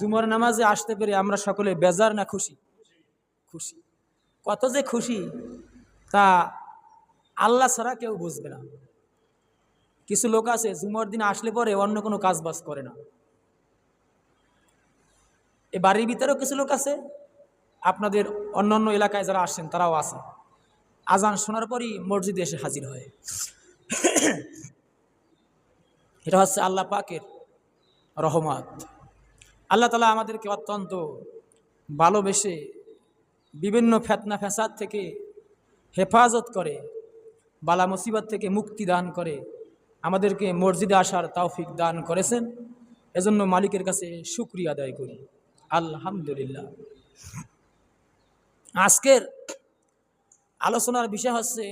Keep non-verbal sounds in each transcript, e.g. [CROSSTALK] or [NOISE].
জুমর নামাজে আসতে পেরে আমরা সকলে বেজার না খুশি? খুশি। কত যে খুশি, তা আল্লাহ ছাড়া কেউ বুঝবে না। কিছু লোক আছে, জুমর দিন আসলে পরে অন্য কোনো কাজ বাজ করে না। এ বাড়ির ভিতরেও কিছু লোক আছে, আপনাদের অন্য অন্য এলাকায় যারা আসেন, তারাও আছে। আজান শোনার পরই মসজিদে এসে হাজির হয়। [COUGHS] এটা হচ্ছে আল্লাহ পাকের রহমত। আল্লাহ তালা আমাদেরকে অত্যন্ত ভালোবেসে বিভিন্ন ফেতনা ফ্যাসাদ থেকে হেফাজত করে, বালা মুসিবত থেকে মুক্তি দান করে, আমাদেরকে মসজিদে আসার তৌফিক দান করেছেন। এজন্য মালিকের কাছে শুক্রিয়া আদায় করি। আলহামদুলিল্লাহ। আজকের আলোচনার বিষয় হচ্ছে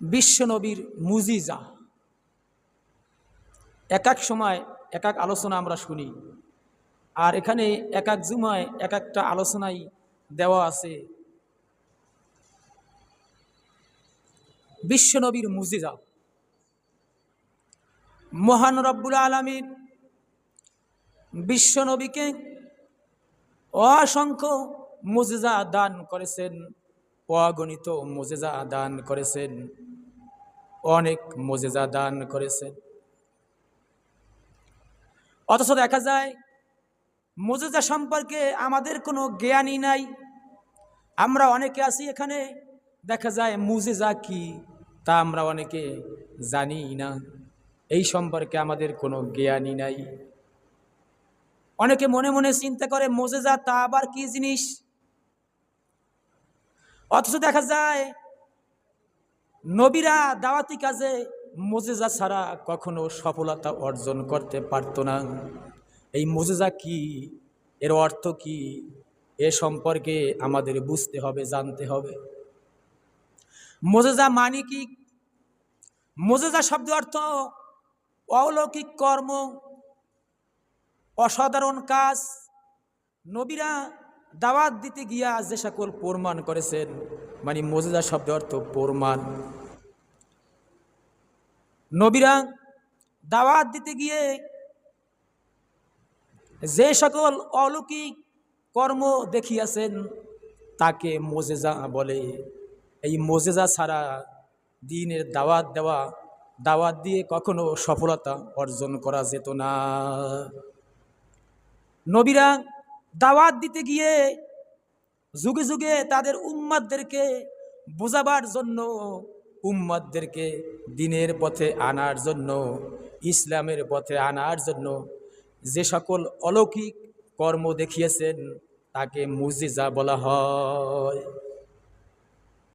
বিশ্বনবীর মুজিজা। এক এক সময় এক এক আলোচনা আমরা শুনি। আর এখানে এক এক জুমায় এক একটা আলোচনাই দেওয়া আছে। বিশ্বনবীর মুজিজা। মহান রব্বুল আলমীর বিশ্বনবীকে অসংখ্য মুজিজা দান করেছেন, অগণিত মুজিজা দান করেছেন, অনেক মুজিজা দান করেছেন। অথচ দেখা যায়, মুজিজা সম্পর্কে আমাদের কোনো জ্ঞানই নাই। আমরা অনেকে আছি এখানে, দেখা যায় মুজিজা কি তা আমরা অনেকে জানি না। এই সম্পর্কে আমাদের কোনো জ্ঞানই নাই। অনেকে মনে মনে চিন্তা করে, মোজেজা তা আবার কি জিনিস? অথচ দেখা যায়, নবীরা দাওয়াতি কাজে মোজেজা ছাড়া কখনো সফলতা অর্জন করতে পারত না। এই মোজেজা কি? এর অর্থ কি? এ সম্পর্কে আমাদের বুঝতে হবে, জানতে হবে। মোজেজা মানে কি? মোজেজা শব্দ অর্থ অলৌকিক কর্ম, অসাধারণ কাজ। নবীরা দাওয়াত দিতে গিয়া যে সকল প্রমাণ করেছেন মানে মোজেজা শব্দ অর্থ প্রমাণ। নবীরা দাওয়াত দিতে গিয়ে যে সকল অলৌকিক কর্ম দেখিয়াছেন, তাকে মোজেজা বলে। এই মোজেজা ছাড়া দিনের দাওয়াত দেওয়া, দাওয়াত দিয়ে কখনো সফলতা অর্জন করা যেত না। নবীরা দাওয়াত দিতে গিয়ে যুগে যুগে তাদের উম্মাদদেরকে বোঝাবার জন্য উম্মাদদেরকে দিনের পথে আনার জন্য, ইসলামের পথে আনার জন্য যে সকল অলৌকিক কর্ম দেখিয়েছেন, তাকে মুজিজা বলা হয়।